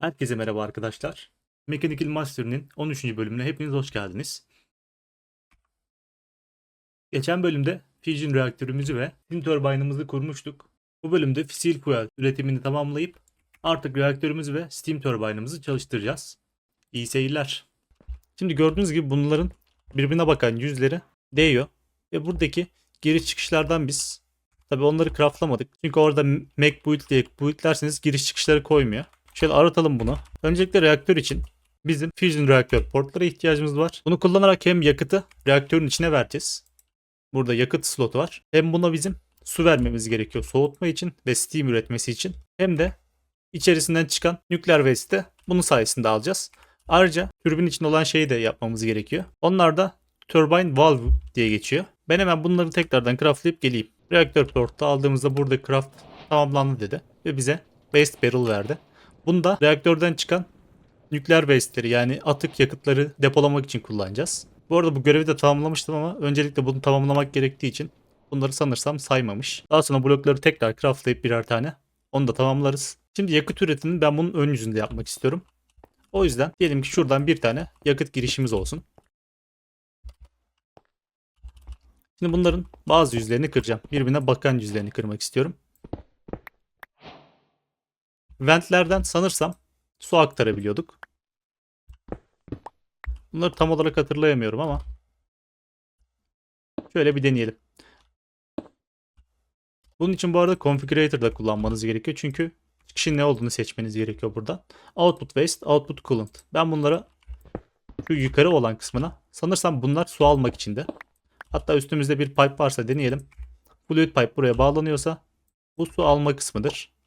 Herkese merhaba arkadaşlar. Mechanical Master'ın 13. bölümüne hepiniz hoş geldiniz. Geçen bölümde Fusion reaktörümüzü ve steam turbine'ımızı kurmuştuk. Bu bölümde fossil fuel üretimini tamamlayıp artık reaktörümüzü ve steam turbine'ımızı çalıştıracağız. İyi seyirler. Şimdi gördüğünüz gibi bunların birbirine bakan yüzleri değiyor. Ve buradaki giriş çıkışlardan biz tabi onları craftlamadık. Çünkü orada Mac build diye buildlerseniz giriş çıkışları koymuyor. Şöyle aratalım bunu. Öncelikle reaktör için bizim Fusion reaktör portlara ihtiyacımız var. Bunu kullanarak hem yakıtı reaktörün içine vereceğiz. Burada yakıt slotu var. Hem buna bizim su vermemiz gerekiyor soğutma için ve steam üretmesi için. Hem de içerisinden çıkan nükleer waste'i bunun sayesinde alacağız. Ayrıca türbin için olan şeyi de yapmamız gerekiyor. Onlar da turbine valve diye geçiyor. Ben hemen bunları tekrardan craftlayıp geleyim. Reaktör portu aldığımızda burada craft tamamlandı dedi ve bize waste barrel verdi. Bunu da reaktörden çıkan nükleer waste'leri yani atık yakıtları depolamak için kullanacağız. Bu arada bu görevi de tamamlamıştım ama öncelikle bunu tamamlamak gerektiği için bunları sanırsam saymamış. Daha sonra blokları tekrar craftlayıp birer tane onu da tamamlarız. Şimdi yakıt üretimini ben bunun ön yüzünde yapmak istiyorum. O yüzden diyelim ki şuradan bir tane yakıt girişimiz olsun. Şimdi bunların bazı yüzlerini kıracağım. Birbirine bakan yüzlerini kırmak istiyorum. Ventlerden sanırsam su aktarabiliyorduk. Bunları tam olarak hatırlayamıyorum ama şöyle bir deneyelim. Bunun için bu arada Configurator da kullanmanız gerekiyor. Çünkü çıkışın ne olduğunu seçmeniz gerekiyor buradan. Output Waste, Output Coolant. Ben bunlara şu yukarı olan kısmına sanırsam bunlar su almak için de. Hatta üstümüzde bir pipe varsa deneyelim. Fluid pipe buraya bağlanıyorsa bu su alma kısmıdır.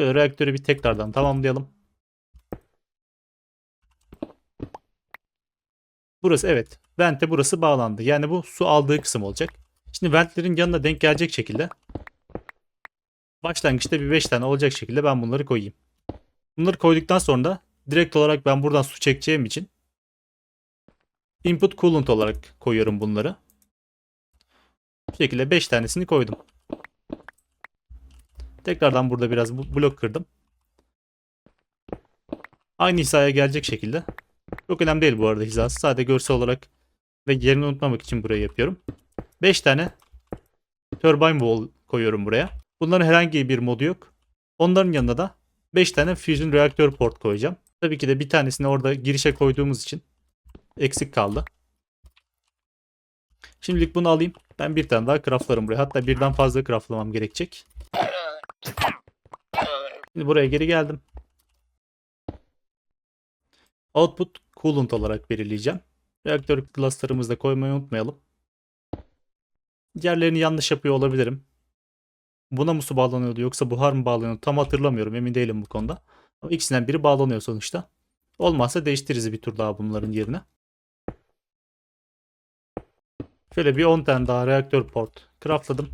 Şöyle reaktörü bir tekrardan tamamlayalım. Burası evet. Vente burası bağlandı. Yani bu su aldığı kısım olacak. Şimdi ventlerin yanına denk gelecek şekilde başlangıçta bir 5 tane olacak şekilde ben bunları koyayım. Bunları koyduktan sonra da direkt olarak ben buradan su çekeceğim için input coolant olarak koyuyorum bunları. Bu şekilde 5 tanesini koydum. Tekrardan burada biraz blok kırdım. Aynı hizaya gelecek şekilde. Çok önemli değil bu arada hizası. Sadece görsel olarak ve yerini unutmamak için burayı yapıyorum. 5 tane turbine wall koyuyorum buraya. Bunların herhangi bir modu yok. Onların yanına da 5 tane fusion reaktör port koyacağım. Tabii ki de bir tanesini orada girişe koyduğumuz için eksik kaldı. Şimdilik bunu alayım. Ben bir tane daha craftlarım buraya. Hatta birden fazla craftlamam gerekecek. Şimdi buraya geri geldim. Output coolant olarak belirleyeceğim. Reaktör cluster'ımızı da koymayı unutmayalım. Diğerlerini yanlış yapıyor olabilirim. Buna mı su bağlanıyordu yoksa buhar mı bağlanıyordu tam hatırlamıyorum emin değilim bu konuda. Ama ikisinden biri bağlanıyor sonuçta. Olmazsa değiştiririz bir tur daha bunların yerine. Şöyle bir 10 tane daha reaktör port craftladım.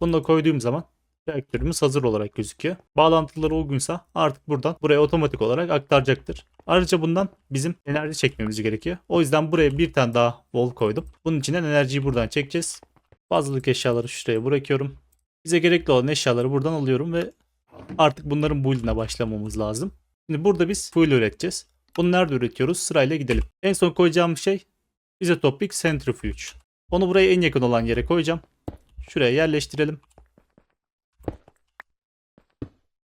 Bunu da koyduğum zaman reaktörümüz hazır olarak gözüküyor. Bağlantıları uygunsa artık buradan buraya otomatik olarak aktaracaktır. Ayrıca bundan bizim enerji çekmemiz gerekiyor. O yüzden buraya bir tane daha wall koydum. Bunun içinden enerjiyi buradan çekeceğiz. Fazlalık eşyaları şuraya bırakıyorum. Bize gerekli olan eşyaları buradan alıyorum ve artık bunların build'ine başlamamız lazım. Şimdi burada biz fuel üreteceğiz. Bunu nerede üretiyoruz? Sırayla gidelim. En son koyacağım şey bize topic centrifuge. Onu buraya en yakın olan yere koyacağım. Şuraya yerleştirelim.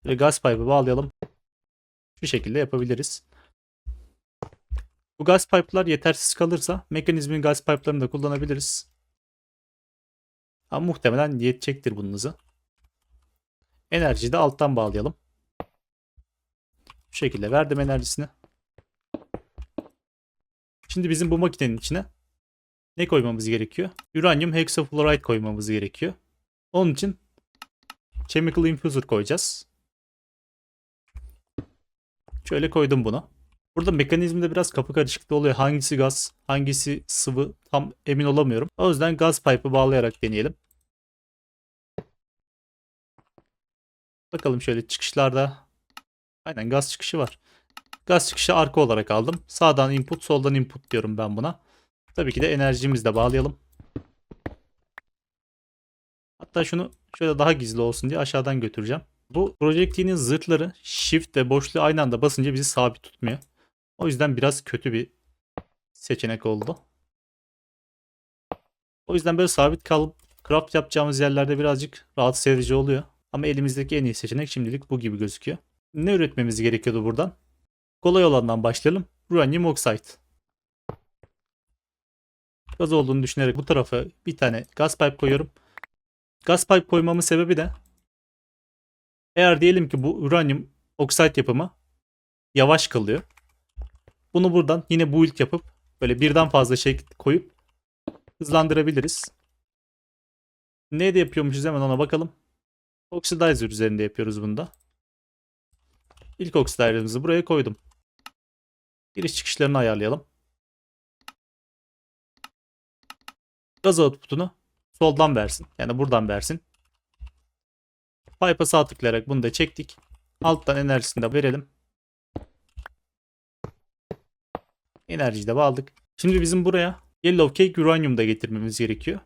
Ve gaz pipe'ı bağlayalım. Şu şekilde yapabiliriz. Bu gaz pipe'lar yetersiz kalırsa mekanizmin gaz pipe'larını da kullanabiliriz. Ama muhtemelen yetecektir bunun hızı. Enerjiyi de alttan bağlayalım. Bu şekilde verdim enerjisini. Şimdi bizim bu makinenin içine ne koymamız gerekiyor? Uranyum hexafluoride koymamız gerekiyor. Onun için chemical infuser koyacağız. Şöyle koydum bunu. Burada mekanizmde biraz kapı karışıklığı oluyor. Hangisi gaz, hangisi sıvı tam emin olamıyorum. O yüzden gaz pipe'ı bağlayarak deneyelim. Bakalım şöyle çıkışlarda. Aynen gaz çıkışı var. Gaz çıkışı arka olarak aldım. Sağdan input, soldan input diyorum ben buna. Tabii ki de enerjimizi de bağlayalım. Hatta şunu şöyle daha gizli olsun diye aşağıdan götüreceğim. Bu projektilin zırhları shift ve boşluğu aynı anda basınca bizi sabit tutmuyor. O yüzden biraz kötü bir seçenek oldu. O yüzden böyle sabit kalıp craft yapacağımız yerlerde birazcık rahatsız edici oluyor. Ama elimizdeki en iyi seçenek şimdilik bu gibi gözüküyor. Ne üretmemiz gerekiyordu buradan? Kolay olandan başlayalım. Uranium oxide. Gaz olduğunu düşünerek bu tarafa bir tane gaz pipe koyuyorum. Gaz pipe koymamın sebebi de eğer diyelim ki bu uranyum oxide yapımı yavaş kalıyor. Bunu buradan yine build yapıp böyle birden fazla şey koyup hızlandırabiliriz. Ne de yapıyormuşuz hemen ona bakalım. Oxidizer üzerinde yapıyoruz bunda. İlk oxidizer'ımızı buraya koydum. Giriş çıkışlarını ayarlayalım. Gaz output'unu soldan versin. Yani buradan versin. Pipe'a sağ tıklayarak bunu da çektik. Alttan enerjisini de verelim. Enerjiyi de bağladık. Şimdi bizim buraya Yellow Cake Uranium da getirmemiz gerekiyor.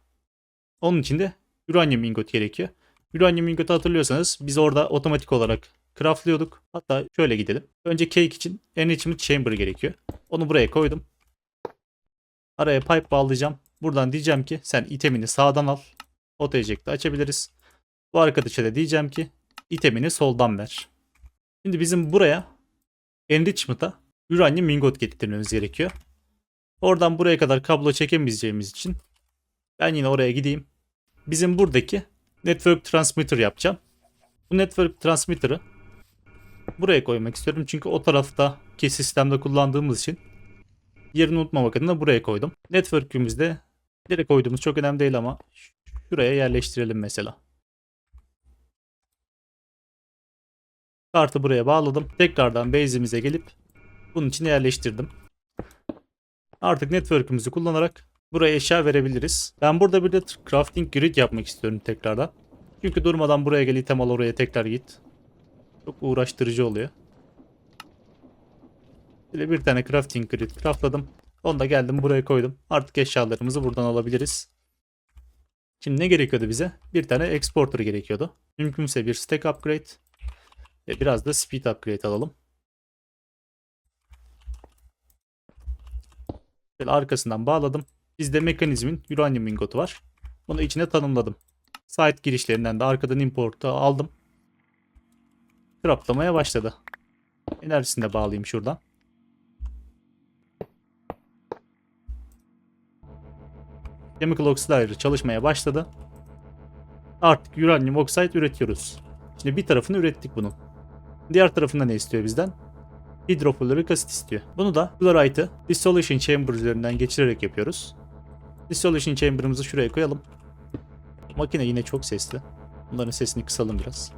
Onun için de Uranium ingot gerekiyor. Uranium ingotu hatırlıyorsanız biz orada otomatik olarak craftlıyorduk. Hatta şöyle gidelim. Önce cake için enrichment chamber gerekiyor. Onu buraya koydum. Araya pipe bağlayacağım. Buradan diyeceğim ki sen itemini sağdan al. Auto eject'i açabiliriz. Bu arkadaşa da diyeceğim ki itemini soldan ver. Şimdi bizim buraya enrichment'a uranium ingot getirmemiz gerekiyor. Oradan buraya kadar kablo çekemeyeceğimiz için ben yine oraya gideyim. Bizim buradaki network transmitter yapacağım. Bu network transmitter'ı buraya koymak istiyorum. Çünkü o taraftaki sistemde kullandığımız için yerini unutmamak adına buraya koydum. Network'ümüzde nereye koyduğumuz çok önemli değil ama şuraya yerleştirelim mesela. Kartı buraya bağladım. Tekrardan base'imize gelip bunun içine yerleştirdim. Artık network'ümüzü kullanarak buraya eşya verebiliriz. Ben burada bir de crafting grid yapmak istiyorum tekrardan. Çünkü durmadan buraya gel item al oraya tekrar git. Çok uğraştırıcı oluyor. Böyle bir tane crafting grid craftladım. Onu da geldim buraya koydum. Artık eşyalarımızı buradan alabiliriz. Şimdi ne gerekiyordu bize? Bir tane exporter gerekiyordu. Mümkünse bir stack upgrade. Ve biraz da speed upgrade alalım. Böyle arkasından bağladım. Bizde mekanizmin uranium ingotu var. Bunu içine tanımladım. Site girişlerinden de arkadan import'u aldım. Craftlamaya başladı. Enerjisini de bağlayayım şuradan. Chemical Oxidizer çalışmaya başladı. Artık uranyum oxide üretiyoruz. Şimdi bir tarafını ürettik bunun. Diğer tarafında ne istiyor bizden? Hidrofluorik asit istiyor. Bunu da chlorite'ı dissolution chamber üzerinden geçirerek yapıyoruz. Dissolution chamber'ımızı şuraya koyalım. Makine yine çok sesli. Bunların sesini kısalım biraz.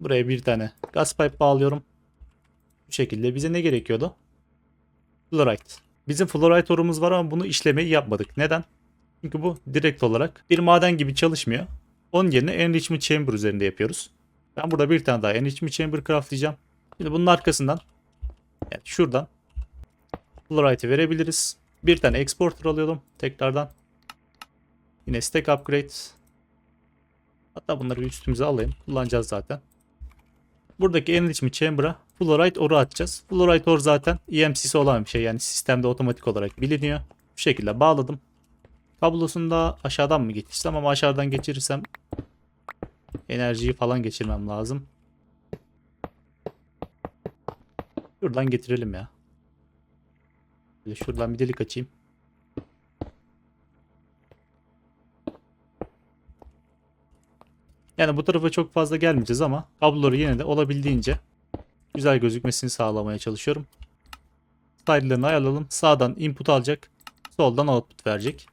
Buraya bir tane gaz pipe bağlıyorum. Bu şekilde bize ne gerekiyordu? Fluorite. Bizim fluorite orumuz var ama bunu işlemeyi yapmadık. Neden? Çünkü bu direkt olarak bir maden gibi çalışmıyor. Onun yerine enrichment chamber üzerinde yapıyoruz. Ben burada bir tane daha enrichment chamber craftlayacağım. Şimdi bunun arkasından yani şuradan fluorite'i verebiliriz. Bir tane exporter alıyorum tekrardan. Yine stack upgrade. Hatta bunları üstümüze alayım. Kullanacağız zaten. Buradaki enrichment chamber'a fluorite oru atacağız. Fluorite or zaten EMC'si olan bir şey. Yani sistemde otomatik olarak biliniyor. Bu şekilde bağladım. Kablosunu da aşağıdan mı geçirsem ama aşağıdan geçirirsem enerjiyi falan geçirmem lazım. Şuradan getirelim ya. Böyle şuradan bir delik açayım. Yani bu tarafa çok fazla gelmeyeceğiz ama kabloları yine de olabildiğince güzel gözükmesini sağlamaya çalışıyorum. Slide'larını ayarlayalım. Sağdan input alacak. Soldan output verecek.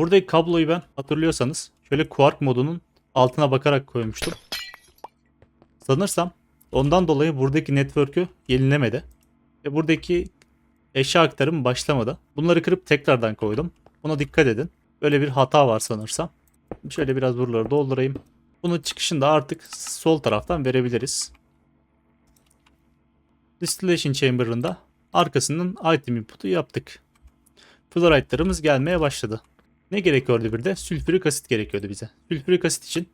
Buradaki kabloyu ben hatırlıyorsanız şöyle Quark modunun altına bakarak koymuştum. Sanırsam ondan dolayı buradaki network'ü yenilemedi. Ve buradaki eşya aktarım başlamadı. Bunları kırıp tekrardan koydum. Buna dikkat edin. Böyle bir hata var sanırsam. Şöyle biraz buraları doldurayım. Bunu çıkışında artık sol taraftan verebiliriz. Distillation Chamber'ında arkasının item input'u yaptık. Fluoride'larımız gelmeye başladı. Ne gerekiyordu bir de? Sülfürik asit gerekiyordu bize. Sülfürik asit için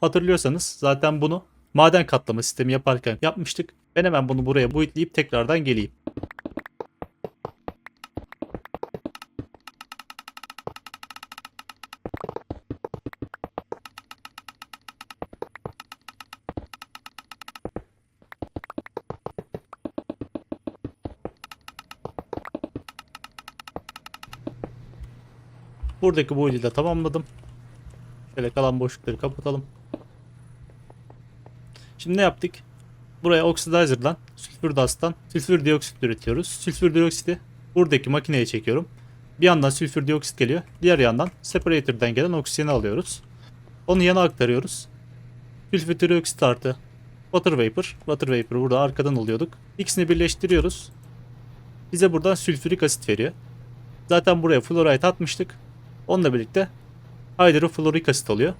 hatırlıyorsanız zaten bunu maden katlama sistemi yaparken yapmıştık. Ben hemen bunu buraya boyutleyip tekrardan geleyim. Buradaki boyutu da tamamladım. Şöyle kalan boşlukları kapatalım. Şimdi ne yaptık? Buraya oxidizer'dan, sülfür dust'tan sülfür dioksit üretiyoruz. Sülfür dioksiti buradaki makineye çekiyorum. Bir yandan sülfür dioksit geliyor. Diğer yandan separator'dan gelen oksijeni alıyoruz. Onu yana aktarıyoruz. Sülfür dioksit artı water vapor. Water vapor burada arkadan alıyorduk. İkisini birleştiriyoruz. Bize buradan sülfürik asit veriyor. Zaten buraya fluoride atmıştık. Onunla birlikte hidrofluorik asit oluyor.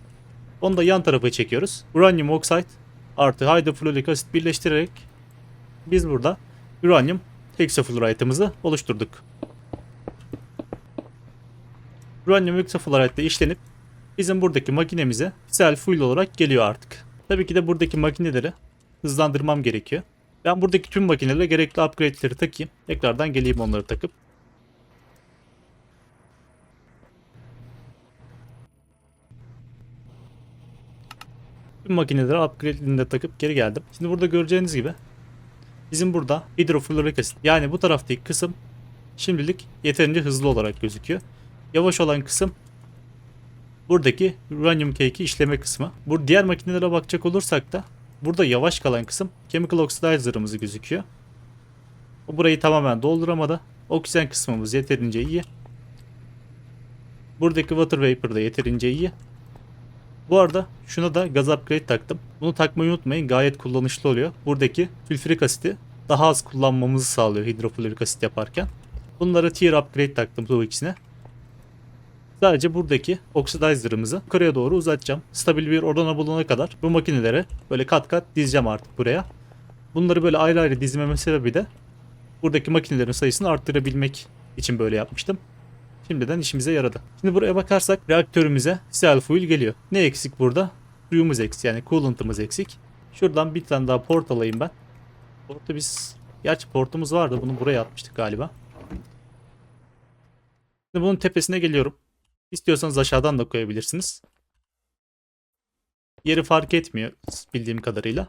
Onu da yan tarafa çekiyoruz. Uranyum oxide artı hidrofluorik asit birleştirerek biz burada uranyum hexafluoride'ımızı oluşturduk. Uranyum hexafluoride işlenip bizim buradaki makinemize sel fuel olarak geliyor artık. Tabii ki de buradaki makineleri hızlandırmam gerekiyor. Ben buradaki tüm makinelere gerekli upgrade'leri takayım. Tekrardan geleyim onları takıp. Tüm makineleri upgrade'inde takıp geri geldim. Şimdi burada göreceğiniz gibi bizim burada hidrofluorik asit yani bu taraftaki kısım şimdilik yeterince hızlı olarak gözüküyor. Yavaş olan kısım buradaki uranyum cake'i işleme kısmı. Bu diğer makinelere bakacak olursak da burada yavaş kalan kısım chemical oxidizer'ımız gözüküyor. O burayı tamamen dolduramadı. Oksijen kısmımız yeterince iyi. Buradaki water vapor da yeterince iyi. Bu arada şuna da gaz upgrade taktım. Bunu takmayı unutmayın gayet kullanışlı oluyor. Buradaki sülfürik asiti daha az kullanmamızı sağlıyor hidrofluorik asit yaparken. Bunlara tier upgrade taktım bu ikisine. Sadece buradaki oxidizer'ımızı yukarıya doğru uzatacağım. Stabil bir orana bulana kadar bu makinelere böyle kat kat dizeceğim artık buraya. Bunları böyle ayrı ayrı dizmemin sebebi de buradaki makinelerin sayısını arttırabilmek için böyle yapmıştım. Şimdiden işimize yaradı. Şimdi buraya bakarsak reaktörümüze self fuel geliyor. Ne eksik burada? Suyumuz eksik yani coolant'ımız eksik. Şuradan bir tane daha port alayım ben. Portu biz... Gerçi portumuz vardı bunu buraya atmıştık galiba. Şimdi bunun tepesine geliyorum. İstiyorsanız aşağıdan da koyabilirsiniz. Yeri fark etmiyor bildiğim kadarıyla.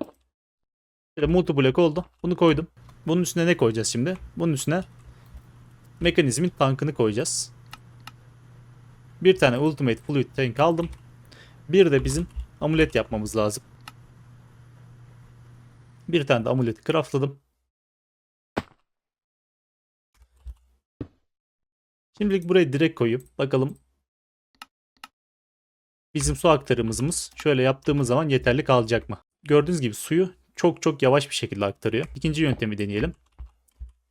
Böyle multi block oldu. Bunu koydum. Bunun üstüne ne koyacağız şimdi? Bunun üstüne mekanizmin tankını koyacağız. Bir tane Ultimate Fluid Tank aldım. Bir de bizim amulet yapmamız lazım. Bir tane de amuleti craftladım. Şimdilik buraya direkt koyup bakalım bizim su aktarımımız şöyle yaptığımız zaman yeterli kalacak mı? Gördüğünüz gibi suyu çok çok yavaş bir şekilde aktarıyor. İkinci yöntemi deneyelim.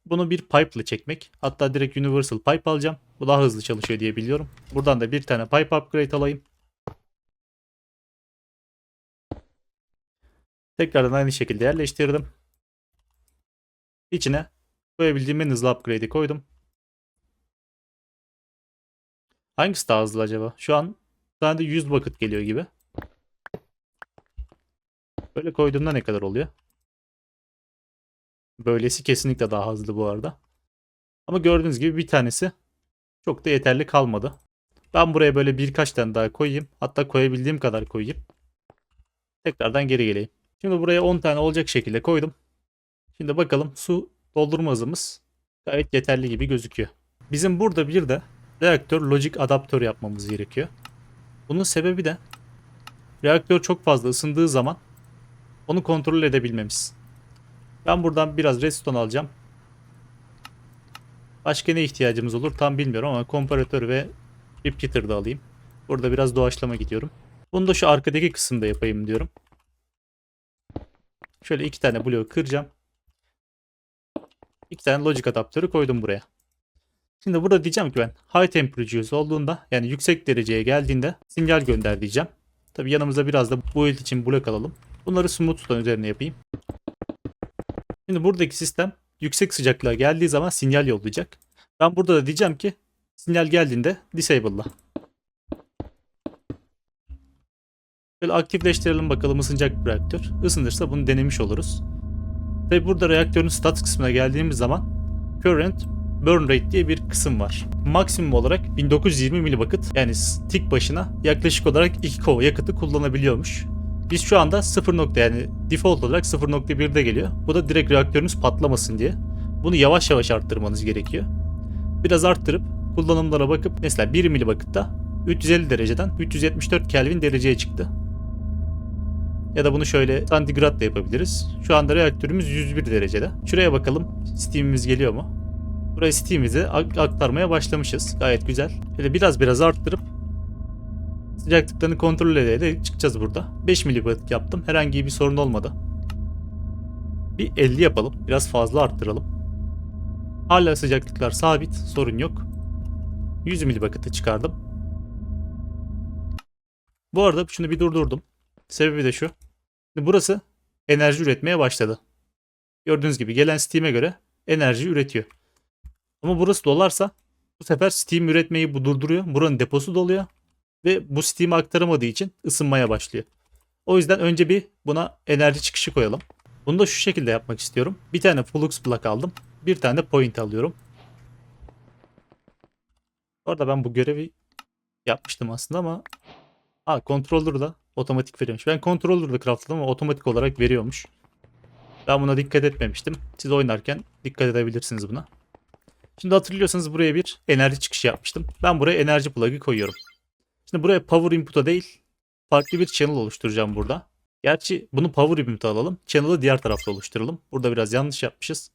Bunu bir pipe ile çekmek. Hatta direkt universal pipe alacağım. Bu daha hızlı çalışıyor diye biliyorum. Buradan da bir tane pipe upgrade alayım. Tekrardan aynı şekilde yerleştirdim. İçine koyabildiğim en hızlı upgrade'i koydum. Hangisi daha hızlı acaba? Şu an tane de 100 bucket geliyor gibi. Böyle koyduğumda ne kadar oluyor? Böylesi kesinlikle daha hızlı bu arada. Ama gördüğünüz gibi bir tanesi çok da yeterli kalmadı. Ben buraya böyle birkaç tane daha koyayım. Hatta koyabildiğim kadar koyayım. Tekrardan geri geleyim. Şimdi buraya 10 tane olacak şekilde koydum. Şimdi bakalım su doldurma hızımız gayet yeterli gibi gözüküyor. Bizim burada bir de reaktör logic adaptör yapmamız gerekiyor. Bunun sebebi de reaktör çok fazla ısındığı zaman onu kontrol edebilmemiz. Ben buradan biraz redstone alacağım. Başka ne ihtiyacımız olur tam bilmiyorum ama komparatör ve repeater da alayım. Burada biraz doğaçlama gidiyorum. Bunu da şu arkadaki kısımda yapayım diyorum. Şöyle iki tane bloğu kıracağım. İki tane logic adaptörü koydum buraya. Şimdi burada diyeceğim ki ben high temperature olduğunda yani yüksek dereceye geldiğinde sinyal gönder diyeceğim. Tabi yanımıza biraz da build için blok alalım. Bunları smooth'tan üzerine yapayım. Şimdi buradaki sistem yüksek sıcaklığa geldiği zaman sinyal yollayacak. Ben burada da diyeceğim ki sinyal geldiğinde disable'la. Böyle aktifleştirelim bakalım ısınacak bir reaktör. Isınırsa bunu denemiş oluruz. Tabi burada reaktörün stat kısmına geldiğimiz zaman current burn rate diye bir kısım var. Maksimum olarak 1920 milivakıt yani tik başına yaklaşık olarak 2 kova yakıtı kullanabiliyormuş. Biz şu anda 0 nokta yani default olarak 0.1'de geliyor. Bu da direkt reaktörünüz patlamasın diye. Bunu yavaş yavaş arttırmanız gerekiyor. Biraz arttırıp kullanımlara bakıp mesela 1 milivakitta 350 dereceden 374 Kelvin dereceye çıktı. Ya da bunu şöyle santigrat da yapabiliriz. Şu anda reaktörümüz 101 derecede. Şuraya bakalım Steam'imiz geliyor mu? Buraya Steam'imizi ak- aktarmaya başlamışız. Gayet güzel. Şöyle biraz biraz arttırıp sıcaklıklarını kontrol ederek çıkacağız burada. 5 miliwatt yaptım. Herhangi bir sorun olmadı. Bir 50 yapalım. Biraz fazla arttıralım. Hala sıcaklıklar sabit. Sorun yok. 100 miliwatt'ı çıkardım. Bu arada şunu bir durdurdum. Sebebi de şu. Şimdi burası enerji üretmeye başladı. Gördüğünüz gibi gelen Steam'e göre enerji üretiyor. Ama burası dolarsa bu sefer Steam üretmeyi bu durduruyor. Buranın deposu doluyor. Ve bu Steam'e aktaramadığı için ısınmaya başlıyor. O yüzden önce bir buna enerji çıkışı koyalım. Bunu da şu şekilde yapmak istiyorum. Bir tane flux block aldım. Bir tane point alıyorum. Orada ben bu görevi yapmıştım aslında ama Ha controller da otomatik veriyormuş. Ben controller'da craftladım ama otomatik olarak veriyormuş. Ben buna dikkat etmemiştim. Siz oynarken dikkat edebilirsiniz buna. Şimdi hatırlıyorsanız buraya bir enerji çıkışı yapmıştım. Ben buraya enerji plug'ı koyuyorum. Şimdi buraya power input'a değil farklı bir channel oluşturacağım burada. Gerçi bunu power input'a alalım. Channel'ı diğer tarafta oluşturalım. Burada biraz yanlış yapmışız.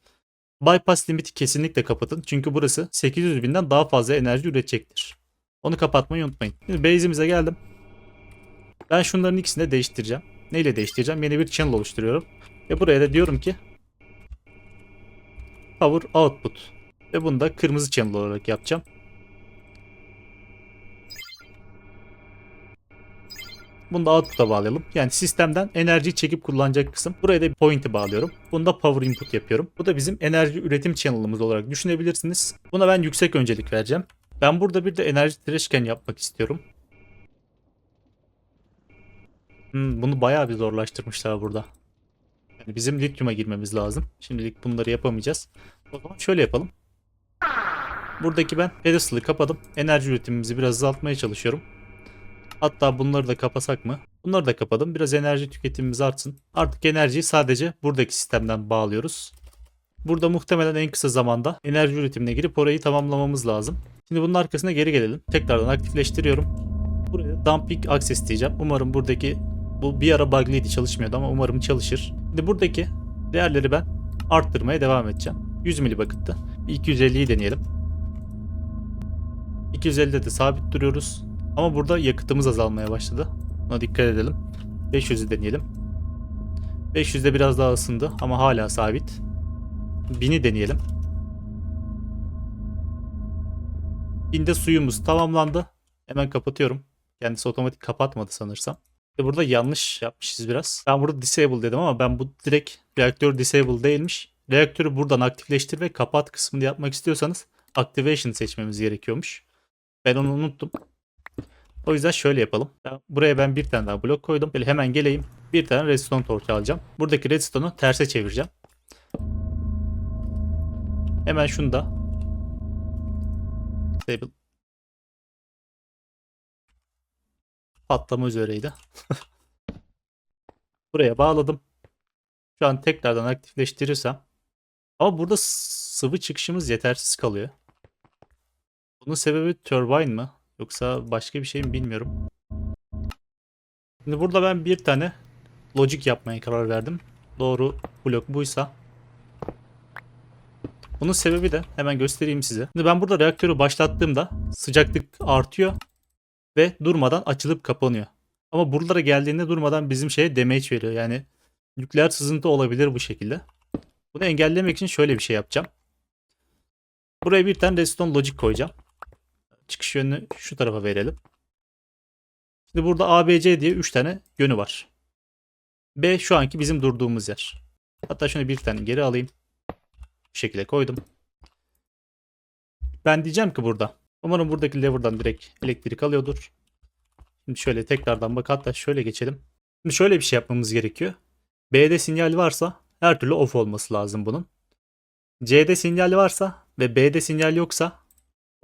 Bypass limiti kesinlikle kapatın. Çünkü burası 800 binden daha fazla enerji üretecektir. Onu kapatmayı unutmayın. Şimdi base'imize geldim. Ben şunların ikisini de değiştireceğim. Neyle değiştireceğim? Yeni bir channel oluşturuyorum. Ve buraya da diyorum ki Power Output. Ve bunu da kırmızı channel olarak yapacağım. Bunu da output'a bağlayalım. Yani sistemden enerjiyi çekip kullanacak kısım. Buraya da bir point'i bağlıyorum. Bunu da power input yapıyorum. Bu da bizim enerji üretim channel'ımız olarak düşünebilirsiniz. Buna ben yüksek öncelik vereceğim. Ben burada bir de enerji trashcan yapmak istiyorum. Hmm, bunu bayağı bir zorlaştırmışlar burada. Yani bizim lityuma girmemiz lazım. Şimdilik bunları yapamayacağız. O zaman şöyle yapalım. Buradaki ben pedestal'ı kapadım. Enerji üretimimizi biraz azaltmaya çalışıyorum. Hatta bunları da kapasak mı? Bunları da kapadım. Biraz enerji tüketimimiz artsın. Artık enerjiyi sadece buradaki sistemden bağlıyoruz. Burada muhtemelen en kısa zamanda enerji üretimine girip orayı tamamlamamız lazım. Şimdi bunun arkasına geri gelelim. Tekrardan aktifleştiriyorum. Buraya dumping access diyeceğim. Umarım buradaki bu bir ara bug'lıydı çalışmıyordu ama umarım çalışır. Şimdi buradaki değerleri ben arttırmaya devam edeceğim. 100 milibakitti. Bir 250'yi deneyelim. 250'de de sabit duruyoruz. Ama burada yakıtımız azalmaya başladı. Buna dikkat edelim. 500'ü deneyelim. 500'de biraz daha ısındı ama hala sabit. 1000'i deneyelim. 1000'de suyumuz tamamlandı. Hemen kapatıyorum. Kendisi otomatik kapatmadı sanırsam. Ve burada yanlış yapmışız biraz. Ben burada disable dedim ama ben bu direkt reaktör disable değilmiş. Reaktörü buradan aktifleştir ve kapat kısmını yapmak istiyorsanız activation seçmemiz gerekiyormuş. Ben onu unuttum. O yüzden şöyle yapalım. Buraya ben bir tane daha blok koydum. Böyle hemen geleyim. Bir tane redstone torch alacağım. Buradaki redstone'u terse çevireceğim. Hemen şunu da disable patlama üzereydi. Buraya bağladım. Şu an tekrardan aktifleştirirsem. Ama burada sıvı çıkışımız yetersiz kalıyor. Bunun sebebi turbine mi? Yoksa başka bir şey mi bilmiyorum. Şimdi burada ben bir tane logic yapmaya karar verdim. Doğru blok buysa. Bunun sebebi de hemen göstereyim size. Şimdi ben burada reaktörü başlattığımda sıcaklık artıyor ve durmadan açılıp kapanıyor. Ama buralara geldiğinde durmadan bizim şeye damage veriyor. Yani nükleer sızıntı olabilir bu şekilde. Bunu engellemek için şöyle bir şey yapacağım. Buraya bir tane redstone logic koyacağım. Çıkış yönünü şu tarafa verelim. Şimdi burada ABC diye 3 tane yönü var. B şu anki bizim durduğumuz yer. Hatta şunu bir tane geri alayım. Bu şekilde koydum. Ben diyeceğim ki burada. Umarım buradaki lever'dan direkt elektrik alıyordur. Şimdi şöyle tekrardan bak hatta şöyle geçelim. Şimdi şöyle bir şey yapmamız gerekiyor. B'de sinyal varsa her türlü off olması lazım bunun. C'de sinyal varsa ve B'de sinyal yoksa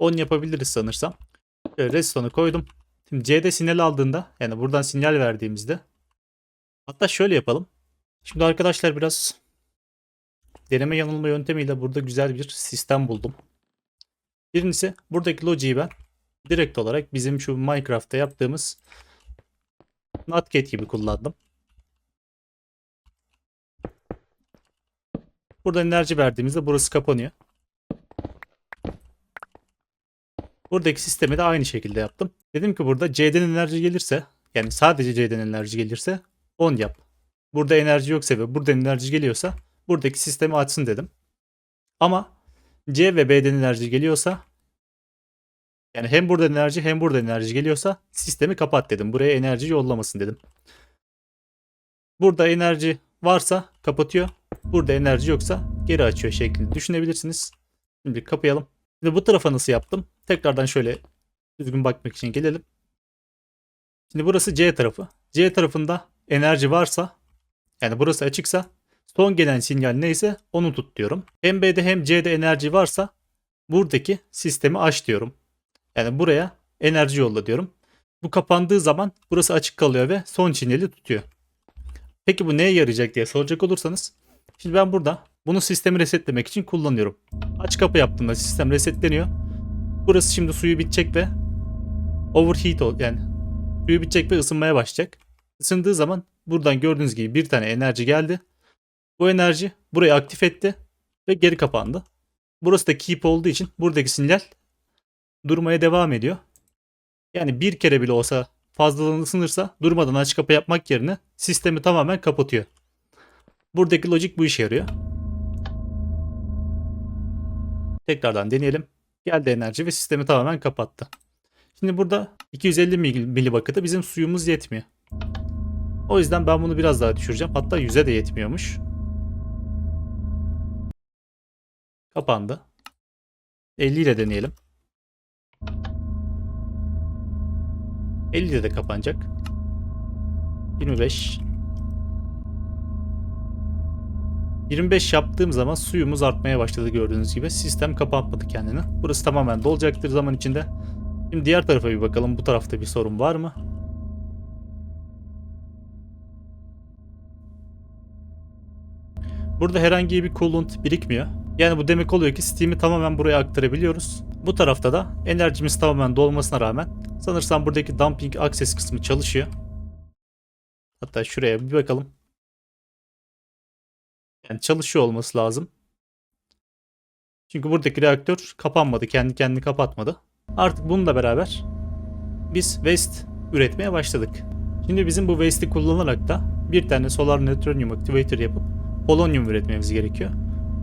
on yapabiliriz sanırsam. Şöyle redstone'u koydum. Şimdi C'de sinyal aldığında yani buradan sinyal verdiğimizde hatta şöyle yapalım. Şimdi arkadaşlar biraz deneme yanılma yöntemiyle burada güzel bir sistem buldum. Birincisi buradaki logiyi ben direkt olarak bizim şu Minecraft'ta yaptığımız Notcat gibi kullandım. Burada enerji verdiğimizde burası kapanıyor. Buradaki sistemi de aynı şekilde yaptım. Dedim ki burada C'den enerji gelirse yani sadece C'den enerji gelirse 10 yap. Burada enerji yoksa ve burada enerji geliyorsa buradaki sistemi açsın dedim. Ama C ve B'den enerji geliyorsa yani hem burada enerji hem burada enerji geliyorsa sistemi kapat dedim. Buraya enerji yollamasın dedim. Burada enerji varsa kapatıyor. Burada enerji yoksa geri açıyor şeklinde düşünebilirsiniz. Şimdi kapayalım. Şimdi bu tarafa nasıl yaptım? Tekrardan şöyle düzgün bakmak için gelelim. Şimdi burası C tarafı. C tarafında enerji varsa yani burası açıksa son gelen sinyal neyse onu tut diyorum. Hem B'de hem C'de enerji varsa buradaki sistemi aç diyorum. Yani buraya enerji yolla diyorum. Bu kapandığı zaman burası açık kalıyor ve son sinyali tutuyor. Peki bu neye yarayacak diye soracak olursanız. Şimdi ben burada bunu sistemi resetlemek için kullanıyorum. Aç kapı yaptığımda sistem resetleniyor. Burası şimdi suyu bitecek ve overheat ol yani suyu bitecek ve ısınmaya başlayacak. Isındığı zaman buradan gördüğünüz gibi bir tane enerji geldi. Bu enerji burayı aktif etti ve geri kapandı. Burası da keep olduğu için buradaki sinyal durmaya devam ediyor. Yani bir kere bile olsa fazladan ısınırsa durmadan aç kapı yapmak yerine sistemi tamamen kapatıyor. Buradaki logic bu işe yarıyor. Tekrardan deneyelim. Geldi enerji ve sistemi tamamen kapattı. Şimdi burada 250 milibakıda bizim suyumuz yetmiyor. O yüzden ben bunu biraz daha düşüreceğim. Hatta 100'e de yetmiyormuş. Kapandı. 50 ile deneyelim. 50 ile de kapanacak. 25 25 yaptığım zaman suyumuz artmaya başladı gördüğünüz gibi. Sistem kapatmadı kendini. Burası tamamen dolacaktır zaman içinde. Şimdi diğer tarafa bir bakalım. Bu tarafta bir sorun var mı? Burada herhangi bir coolant birikmiyor. Yani bu demek oluyor ki Steam'i tamamen buraya aktarabiliyoruz. Bu tarafta da enerjimiz tamamen dolmasına rağmen sanırsam buradaki dumping access kısmı çalışıyor. Hatta şuraya bir bakalım. Yani çalışıyor olması lazım. Çünkü buradaki reaktör kapanmadı. Kendi kendini kapatmadı. Artık bununla beraber biz waste üretmeye başladık. Şimdi bizim bu waste'i kullanarak da bir tane solar neutronium activator yapıp polonyum üretmemiz gerekiyor.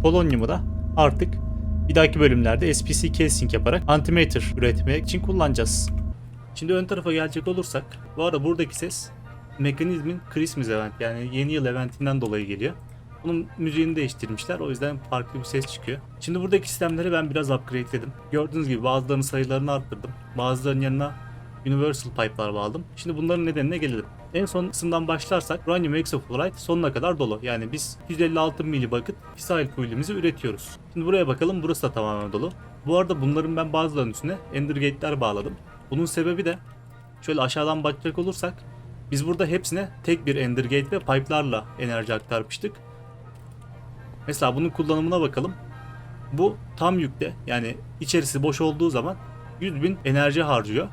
Polonyumu da artık bir dahaki bölümlerde SPC casing yaparak antimatter üretmek için kullanacağız. Şimdi ön tarafa gelecek olursak bu arada buradaki ses mekanizmin Christmas event yani yeni yıl eventinden dolayı geliyor. Bunun müziğini değiştirmişler. O yüzden farklı bir ses çıkıyor. Şimdi buradaki sistemleri ben biraz upgrade'ledim. Gördüğünüz gibi bazılarının sayılarını arttırdım. Bazılarının yanına Universal pipe'lar bağladım. Şimdi bunların nedenine gelelim. En son kısımdan başlarsak Uranium Hexafluoride sonuna kadar dolu. Yani biz 156 milibakıt fissile fuel'imizi üretiyoruz. Şimdi buraya bakalım. Burası da tamamen dolu. Bu arada bunların ben bazılarının üstüne Ender Gate'ler bağladım. Bunun sebebi de şöyle aşağıdan bakacak olursak biz burada hepsine tek bir Ender Gate ve pipe'larla enerji aktarmıştık. Mesela bunun kullanımına bakalım. Bu tam yükte yani içerisi boş olduğu zaman 100.000 enerji harcıyor.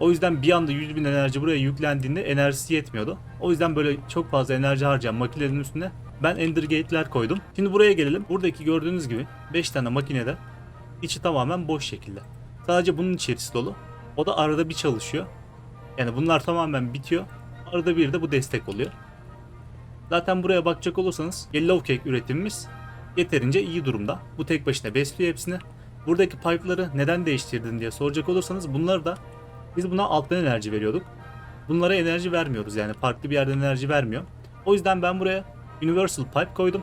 O yüzden bir anda 100.000 enerji buraya yüklendiğinde enerjisi yetmiyordu. O yüzden böyle çok fazla enerji harcayan makinelerin üstüne ben Ender Gate'ler koydum. Şimdi buraya gelelim. Buradaki gördüğünüz gibi 5 tane makinede içi tamamen boş şekilde. Sadece bunun içerisi dolu. O da arada bir çalışıyor. Yani bunlar tamamen bitiyor. Arada bir de bu destek oluyor. Zaten buraya bakacak olursanız Yellow Cake üretimimiz yeterince iyi durumda. Bu tek başına besliyor hepsini. buradaki pipe'ları neden değiştirdin diye soracak olursanız bunları da biz buna alttan enerji veriyorduk. Bunlara enerji vermiyoruz yani farklı bir yerden enerji vermiyor. O yüzden ben buraya Universal Pipe koydum.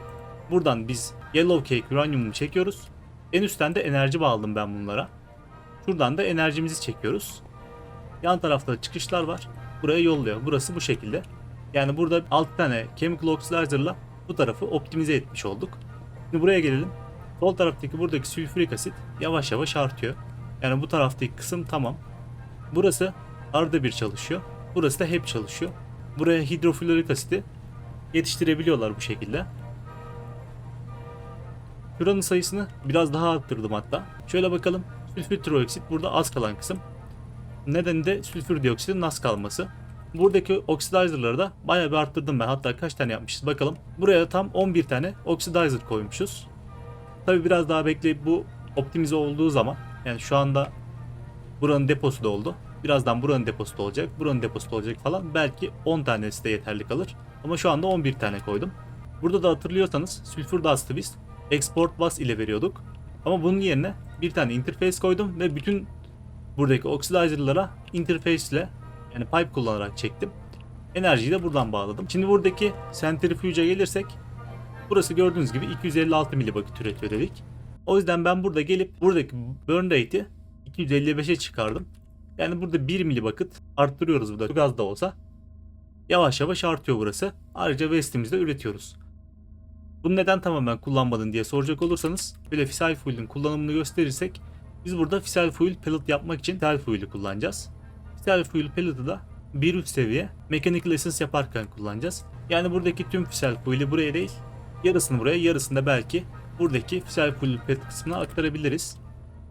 Buradan biz Yellow Cake Uranium'u çekiyoruz. En üstten de enerji bağladım ben bunlara. Şuradan da enerjimizi çekiyoruz. Yan tarafta çıkışlar var. Buraya yolluyor. Burası bu şekilde. Yani burada 6 tane Chemical Oxidizer'la bu tarafı optimize etmiş olduk. Şimdi buraya gelelim. Sol taraftaki buradaki sülfürik asit yavaş yavaş artıyor. Yani bu taraftaki kısım tamam. Burası arada bir çalışıyor. Burası da hep çalışıyor. Buraya hidroflorik asiti yetiştirebiliyorlar bu şekilde. Şuranın sayısını biraz daha arttırdım hatta. Şöyle bakalım. Sülfür trioksit burada az kalan kısım. Nedeni de sülfür dioksitin az kalması. Buradaki oxidizer'ları da bayağı bir arttırdım ben. Hatta kaç tane yapmışız bakalım. Buraya tam 11 tane oxidizer koymuşuz. Tabi biraz daha bekleyip bu optimize olduğu zaman yani şu anda buranın deposu da oldu. Birazdan buranın deposu da olacak, buranın deposu da olacak falan. Belki 10 tanesi de yeterli kalır. Ama şu anda 11 tane koydum. Burada da hatırlıyorsanız sülfür dust'ı biz export bus ile veriyorduk. Ama bunun yerine bir tane interface koydum ve bütün buradaki oxidizer'lara interface ile yani pipe kullanarak çektim. Enerjiyi de buradan bağladım. Şimdi buradaki centrifuge'a gelirsek burası gördüğünüz gibi 256 milibakit üretiyor dedik. O yüzden ben burada gelip buradaki burn rate'i 255'e çıkardım. Yani burada 1 milibakit arttırıyoruz burada gaz da olsa. Yavaş yavaş artıyor burası. Ayrıca waste'imizi de üretiyoruz. Bunu neden tamamen kullanmadın diye soracak olursanız böyle fissile fuel'ün kullanımını gösterirsek biz burada fissile fuel pellet yapmak için fissile fuel'ü kullanacağız. Fissile fuel pellet'ı da bir üst seviye mechanical essence yaparken kullanacağız. Yani buradaki tüm fissile fuel'i buraya değil yarısını buraya yarısını da belki buradaki fissile fuel pellet kısmına aktarabiliriz.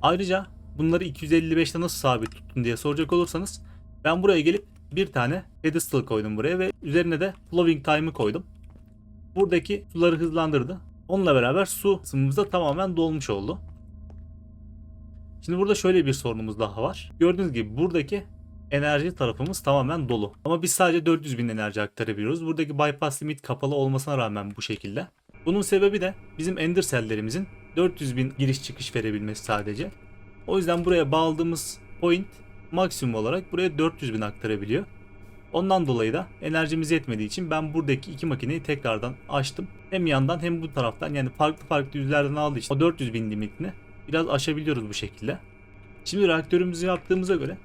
Ayrıca bunları 255'te nasıl sabit tuttun diye soracak olursanız ben buraya gelip bir tane pedestal koydum buraya ve üzerine de flowing time'ı koydum. Buradaki suları hızlandırdı. Onunla beraber su kısmımız da tamamen dolmuş oldu. Şimdi burada şöyle bir sorunumuz daha var. Gördüğünüz gibi buradaki enerji tarafımız tamamen dolu. Ama biz sadece 400 bin enerji aktarabiliyoruz. Buradaki bypass limit kapalı olmasına rağmen bu şekilde. Bunun sebebi de bizim ender cell'lerimizin 400 bin giriş çıkış verebilmesi sadece. O yüzden buraya bağladığımız point maksimum olarak buraya 400 bin aktarabiliyor. Ondan dolayı da enerjimiz yetmediği için ben buradaki iki makineyi tekrardan açtım. Hem yandan hem bu taraftan yani farklı farklı yüzlerden aldığı için o 400 bin limitini biraz aşabiliyoruz bu şekilde. Şimdi reaktörümüzü yaptığımıza göre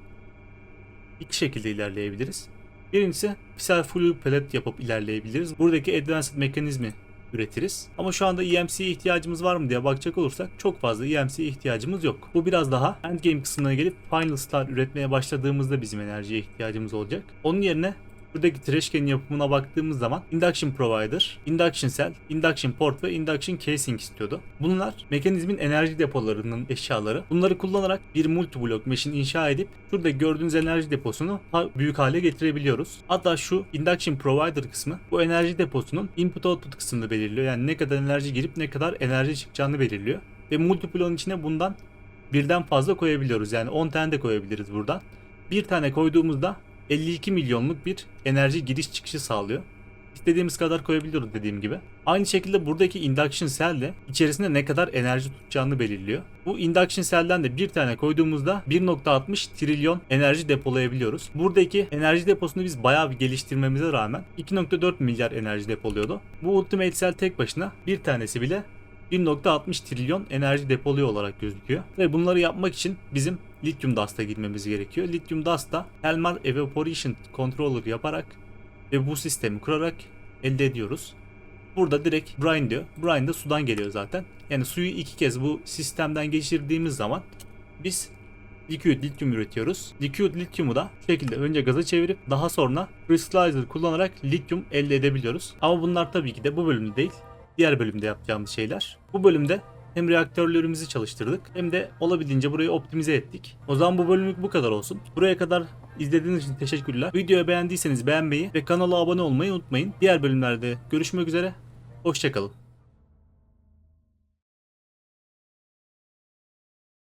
iki şekilde ilerleyebiliriz. Birincisi fissile fuel pellet yapıp ilerleyebiliriz. Buradaki advanced mekanizmi üretiriz. Ama şu anda EMC'ye ihtiyacımız var mı diye bakacak olursak çok fazla EMC'ye ihtiyacımız yok. Bu biraz daha endgame kısmına gelip final star üretmeye başladığımızda bizim enerjiye ihtiyacımız olacak. Onun yerine buradaki trashcan yapımına baktığımız zaman induction provider, induction cell, induction port ve induction casing istiyordu. Bunlar mekanizmin enerji depolarının eşyaları. Bunları kullanarak bir multi block machine inşa edip şurada gördüğünüz enerji deposunu büyük hale getirebiliyoruz. Hatta şu induction provider kısmı bu enerji deposunun input output kısmını belirliyor. Yani ne kadar enerji girip ne kadar enerji çıkacağını belirliyor. Ve multi block'un içine bundan birden fazla koyabiliyoruz. Yani 10 tane de koyabiliriz buradan. Bir tane koyduğumuzda 52 milyonluk bir enerji giriş çıkışı sağlıyor. İstediğimiz kadar koyabiliyoruz dediğim gibi. Aynı şekilde buradaki induction cell de içerisinde ne kadar enerji tutacağını belirliyor. Bu induction cell'den de bir tane koyduğumuzda 1.60 trilyon enerji depolayabiliyoruz. Buradaki enerji deposunu biz bayağı bir geliştirmemize rağmen 2.4 milyar enerji depoluyordu. Bu ultimate cell tek başına bir tanesi bile 1.60 trilyon enerji depoluyor olarak gözüküyor. Ve bunları yapmak için bizim Lithium Dust'a girmemiz gerekiyor. Lithium Dust'ta Thermal Evaporation Controller yaparak ve bu sistemi kurarak elde ediyoruz. Burada direkt brine diyor. Brine de sudan geliyor zaten. Yani suyu iki kez bu sistemden geçirdiğimiz zaman biz liquid lityum üretiyoruz. Liquid lityumu da bu şekilde önce gaza çevirip daha sonra crystallizer kullanarak lityum elde edebiliyoruz. Ama bunlar tabii ki de bu bölümde değil. Diğer bölümde yapacağımız şeyler. Bu bölümde hem reaktörlerimizi çalıştırdık hem de olabildiğince burayı optimize ettik. O zaman bu bölümlük bu kadar olsun. Buraya kadar izlediğiniz için teşekkürler. Videoyu beğendiyseniz beğenmeyi ve kanala abone olmayı unutmayın. Diğer bölümlerde görüşmek üzere. Hoşçakalın.